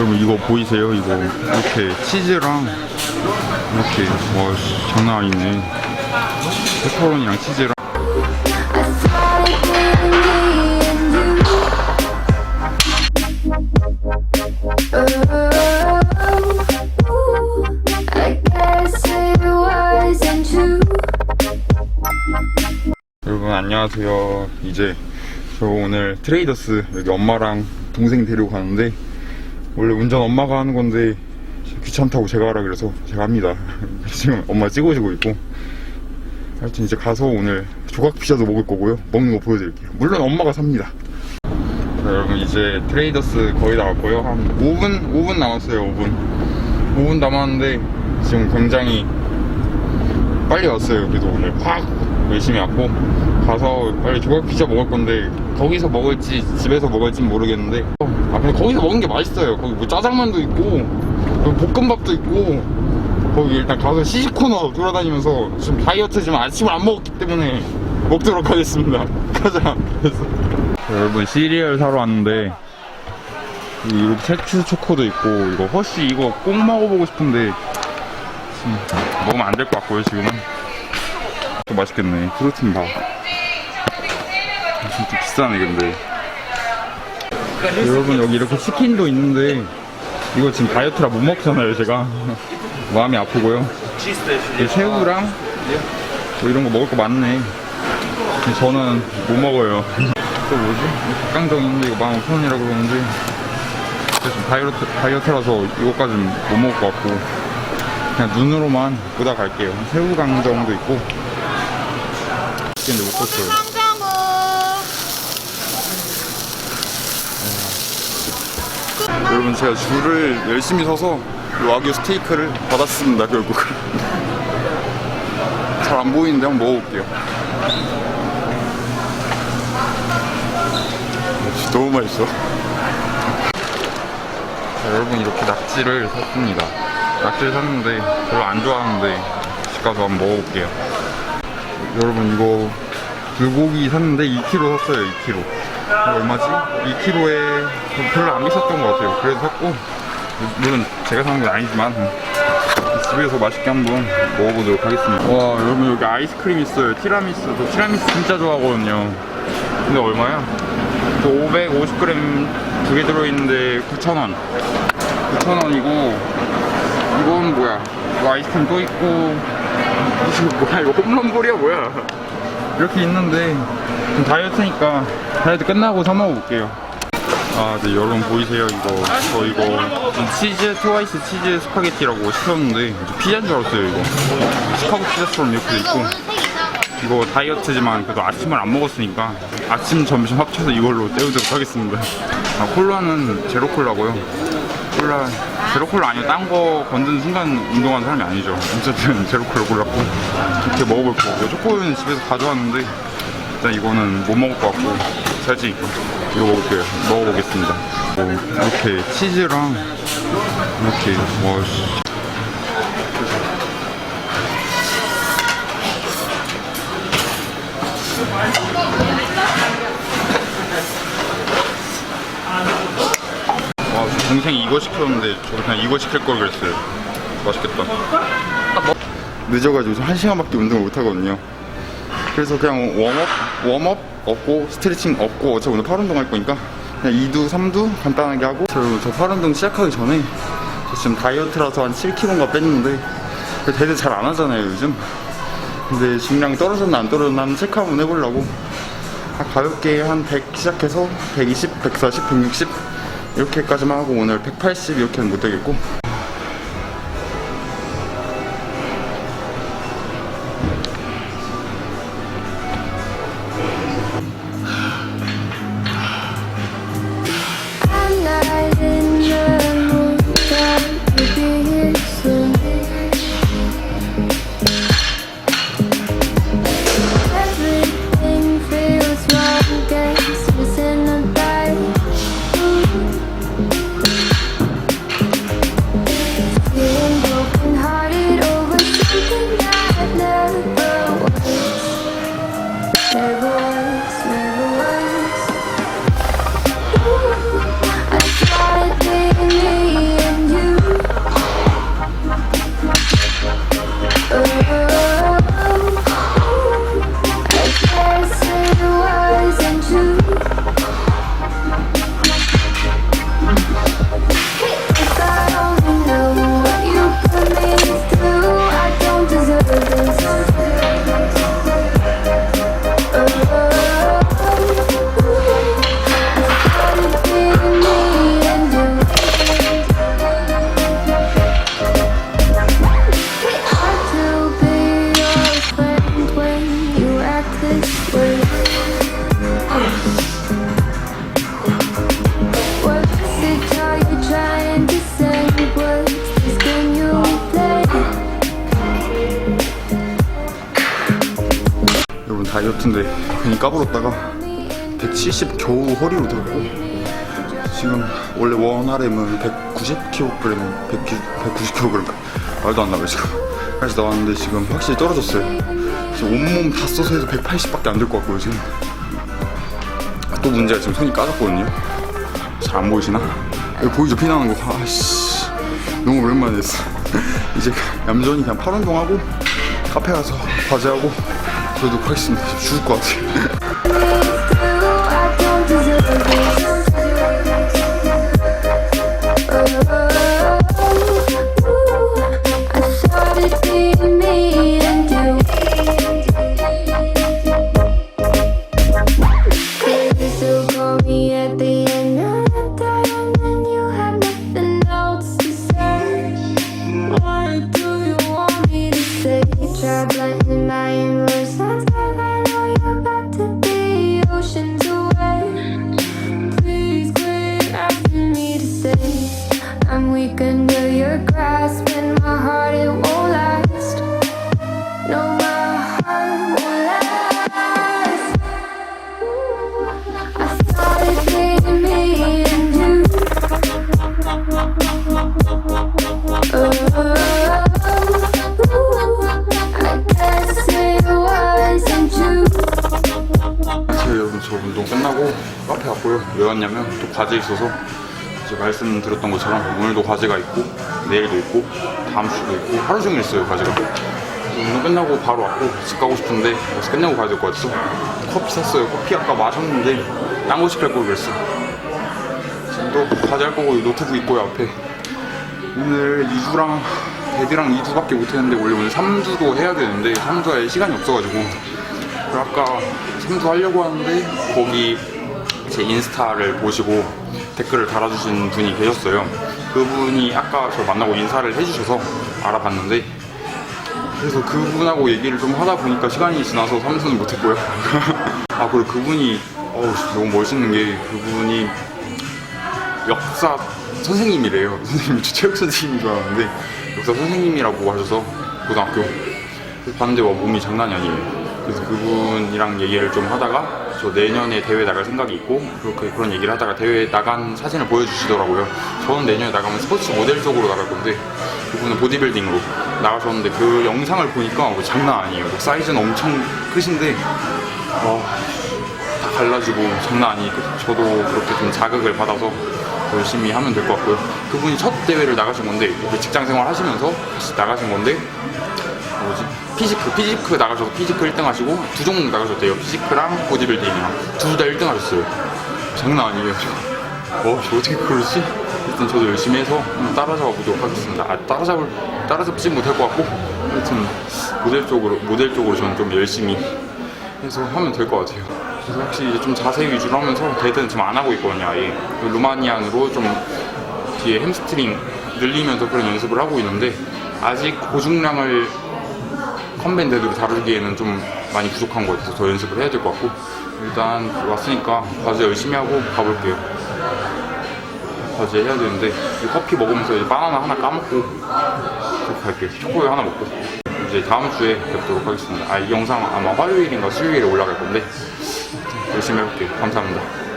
여러분 이거 보이세요? 이거 이렇게 치즈랑 이렇게 와 씨, 장난 아니네. 페퍼로니랑 치즈랑. 여러분 안녕하세요. 이제 저 오늘 트레이더스 여기 엄마랑 동생 데리고 가는데 원래 운전 엄마가 하는 건데 귀찮다고 제가 하라 그래서 제가 합니다. 지금 엄마 찍어주고 있고 하여튼 이제 가서 오늘 조각 피자도 먹을 거고요. 먹는 거 보여드릴게요. 물론 엄마가 삽니다. 자, 여러분 이제 트레이더스 거의 다 왔고요. 한 5분 5분 남았어요. 5분 5분 남았는데 지금 굉장히 빨리 왔어요. 그래도 오늘 확 열심히 왔고 가서 빨리 조각 피자 먹을 건데 거기서 먹을지 집에서 먹을지 모르겠는데 아 근데 거기서 먹는 게 맛있어요. 거기 뭐 짜장면도 있고 그 볶음밥도 있고 거기 일단 가서 시식 코너 돌아다니면서 지금 다이어트지만 아침을 안 먹었기 때문에 먹도록 하겠습니다. 가자. 여러분 시리얼 사러 왔는데 이렇게 섹스 초코도 있고 이거 허쉬 이거 꼭 먹어보고 싶은데 지금 먹으면 안 될 것 같고요 지금은 또 맛있겠네. 프로틴 바 진짜 비싸네 근데. 여러분 여기 이렇게 치킨도 있는데 이거 지금 다이어트라 못 먹잖아요 제가. 마음이 아프고요. 이 새우랑 뭐 이런 거 먹을 거 많네. 저는 못 먹어요. 또 뭐지? 닭강정 있는데 이거 15,000원이라고 그러는데. 지금 다이어트, 다이어트라서 이거까지는 못 먹을 것 같고. 그냥 눈으로만 보다 갈게요. 새우강정도 있고. 근데 못 컸어요. 여러분 제가 줄을 열심히 서서 이 와규 스테이크를 받았습니다 결국. 잘 안 보이는데 한번 먹어볼게요. 너무 맛있어. 자, 여러분 이렇게 낙지를 샀습니다. 낙지를 샀는데 별로 안 좋아하는데 집 가서 한번 먹어볼게요. 여러분 이거 불고기 샀는데 2kg 샀어요. 2kg. 이거 얼마지? 2kg에 별로 안 비쌌던 것 같아요. 그래서 샀고 물론 제가 사는 건 아니지만 집에서 맛있게 한번 먹어보도록 하겠습니다. 와 여러분 여기 아이스크림 있어요. 티라미수. 저 티라미수 진짜 좋아하거든요. 근데 얼마야? 저 550g 두 개 들어있는데 9,000원. 9,000원이고 이건 뭐야? 이거 아이스크림 또 있고 이거 뭐야? 이거 홈런볼이야 뭐야? 이렇게 있는데 지금 다이어트니까 다이어트 끝나고 사 먹어볼게요. 아, 네 여러분 보이세요 이거 저 이거 치즈 트와이스 치즈 스파게티라고 시켰는데 저 피자인 줄 알았어요 이거 시카고 피자처럼 이렇게 돼 있고 이거 다이어트지만 그래도 아침을 안 먹었으니까 아침 점심 합쳐서 이걸로 때우도록 하겠습니다. 아, 콜라는 제로 콜라고요. 콜라 제로 콜라 아니면 딴거 건드는 순간 운동하는 사람이 아니죠. 어쨌든 제로 콜라 골랐고 이렇게 먹어볼 거고 초코우유는 집에서 가져왔는데 일단 이거는 못 먹을 것 같고 살찌 이거 먹을게요. 먹어보겠습니다. 뭐, 이렇게 치즈랑 이렇게 와 씨. 와, 저 동생이 이거 시켰는데 저도 그냥 이거 시킬 걸 그랬어요. 맛있겠다. 늦어가지고 한 시간밖에 운동을 못 하거든요. 그래서 그냥 웜업, 웜업 없고 스트레칭 없고 어차피 오늘 팔 운동 할 거니까 그냥 2두, 3두 간단하게 하고 저, 저팔 운동 시작하기 전에 저 지금 다이어트라서 한 7kg인가 뺐는데 대대 잘안 하잖아요 요즘. 근데 중량 떨어졌나 안 떨어졌나 한번 체크 한번 해보려고 아, 가볍게 한 100 시작해서 120, 140, 160 이렇게까지만 하고 오늘 180 이렇게는 못 되겠고 다이어트인데 괜히 까불었다가 170 겨우 허리로 들었고 지금 원래 원RM은 190kg, 190, 190kg 말도 안 나와요 지금. 그래서 나왔는데 지금 확실히 떨어졌어요. 지금 온몸 다 써서 해도 180밖에 안 될 것 같고요 지금. 또 문제가 지금 손이 까졌거든요. 잘 안 보이시나? 여기 보이죠? 피나는 거 아씨. 너무 오랜만에 했어. 이제 얌전히 그냥 팔 운동하고 카페 가서 과제하고 그러도록 하겠습니다. 죽을 것 같아요 weak under your grasp, and my heart it won't last. No, my heart won't last. I thought it'd be me and you. Oh, I guess it wasn't you. 제가 여러분 저 운동 끝나고 카페 왔고요 왜 왔냐면 또 과제 있어서 이제 말씀드렸던 것처럼 오늘도 과제가 있고 내일도 있고 다음 주도 있고 하루 종일 있어요 과제가. 운동 끝나고 바로 왔고 집 가고 싶은데 어서 끝내고 가야 될 것 같아서 커피 샀어요. 커피 아까 마셨는데 딴거 시킬 걸 그랬어. 지금 또 과제 할 거고 노트북 있고요 앞에. 오늘 2주랑 데드랑 2주밖에 못했는데 원래 오늘 3주도 해야 되는데 3주 할 시간이 없어가지고. 아까 3주 하려고 하는데 거기 제 인스타를 보시고 댓글을 달아주신 분이 계셨어요 그분이 아까 저 만나고 인사를 해주셔서 알아봤는데 그래서 그분하고 얘기를 좀 하다 보니까 시간이 지나서 3주는 못했고요 아 그리고 그분이 어우 너무 멋있는 게 그분이 역사 선생님이래요. 선생님, 저 체육 선생님인 줄 알았는데 역사 선생님이라고 하셔서 고등학교 그래서 봤는데 와 몸이 장난이 아니에요. 그래서 그분이랑 얘기를 좀 하다가 저 내년에 대회 나갈 생각이 있고 그렇게 그런 얘기를 하다가 대회 나간 사진을 보여주시더라고요. 저는 내년에 나가면 스포츠 모델 쪽으로 나갈 건데 그분은 보디빌딩으로 나가셨는데 그 영상을 보니까 뭐 장난 아니에요. 뭐 사이즈는 엄청 크신데 와다 갈라지고 장난 아니니까 저도 그렇게 좀 자극을 받아서 열심히 하면 될 것 같고요. 그분이 첫 대회를 나가신 건데 직장 생활 하시면서 다시 나가신 건데 뭐지? 피지크, 피지크 나가셔서 피지크 1등 하시고 두 종목 나가셨대요. 피지크랑 보디빌딩이랑 둘 다 1등 하셨어요. 장난 아니에요. 어, 저 어떻게 그러지? 일단 저도 열심히 해서 따라잡아 보도록 하겠습니다. 아, 따라잡을, 따라잡지 못할 것 같고, 하여튼 모델 쪽으로, 모델 쪽으로 저는 좀 열심히 해서 하면 될 것 같아요. 그래서 확실히 이제 좀 자세 위주로 하면서 데드는 지금 안 하고 있거든요. 아예 그 루마니안으로 좀 뒤에 햄스트링 늘리면서 그런 연습을 하고 있는데 아직 고중량을 컨벤 데드로 다루기에는 좀 많이 부족한 것 같아서 더 연습을 해야 될 것 같고 일단 왔으니까 과제 열심히 하고 가볼게요. 과제 해야 되는데 이 커피 먹으면서 이제 바나나 하나 까먹고 그렇게 갈게요. 초코우유 하나 먹고 이제 다음 주에 뵙도록 하겠습니다. 아, 이 영상 아마 화요일인가 수요일에 올라갈 건데 열심히 해볼게요. 감사합니다.